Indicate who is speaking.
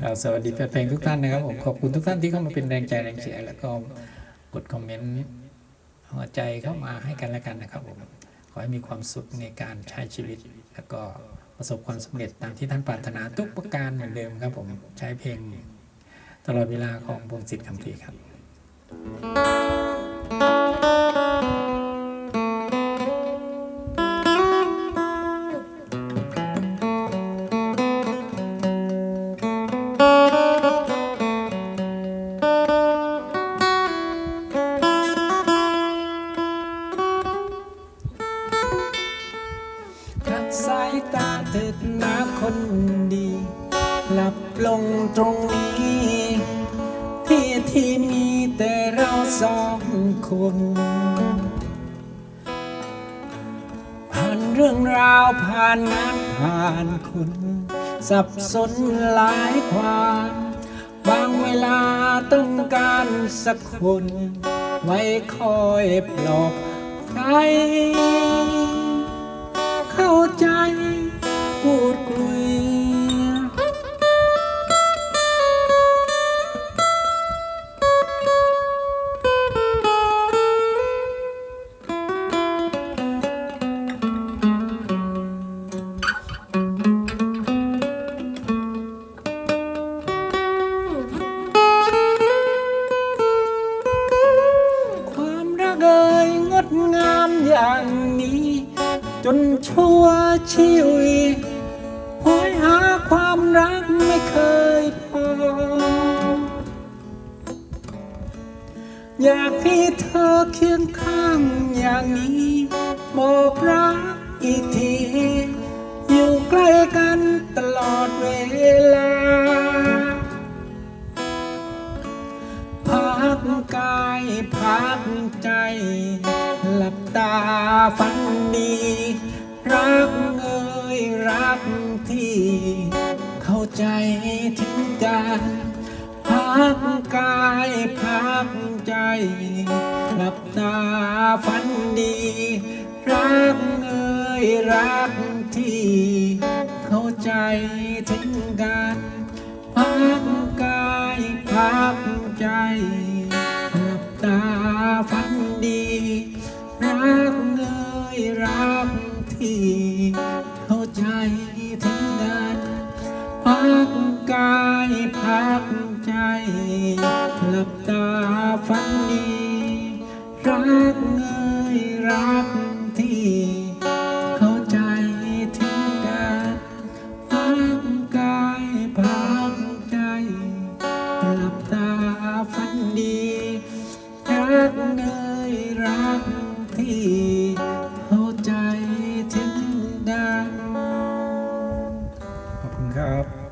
Speaker 1: เราสวัสดีแฟนเพลงทุกท่านนะครับผมขอบคุณทุกท่านที่เข้ามาเป็นแรงใจแรงเชียร์แล้วก็กดคอมเมนต์หัวใจเข้ามาให้กันและกันนะครับผมขอให้มีความสุขในการใช้ชีวิต แล้วก็ประสบความสำเร็จตามที่ท่านปรารถนาทุกประการเหมือนเดิมครับผมใช้เพลงตลอดเวลาของวงศิษย์คำพีครับ ถิดนะคนดี หลับลงตรงนี้ ที่ที่มีแต่เราสองคนผ่านเรื่องราวผ่านงานผ่านคนสับสนหลายความบางเวลาต้องการสักคน ไว้คอยปลอบ จนชั่วชีวิตหอยหาความรักไม่เคยพอ อยากให้เธอเคียงข้างอย่างนี้ บอกรักอีกที อยู่ใกล้กัน กกายพักใจ หลับตาฝันดี รักเอ่ยรักที่ เข้าใจถึงกันพักกายพักใจ หลับตาฝันดี รักเอ่ยรักที่ เข้าใจถึงกันพักกายพักใจ รักที่เข้าใจถึงกันพักกายพักใจหลับตาฝันดี รักเอ่ยรักที่เข้าใจถึงกันพักกายพักใจหลับตาฝันดี รักเอ่ยรักที่ ครับ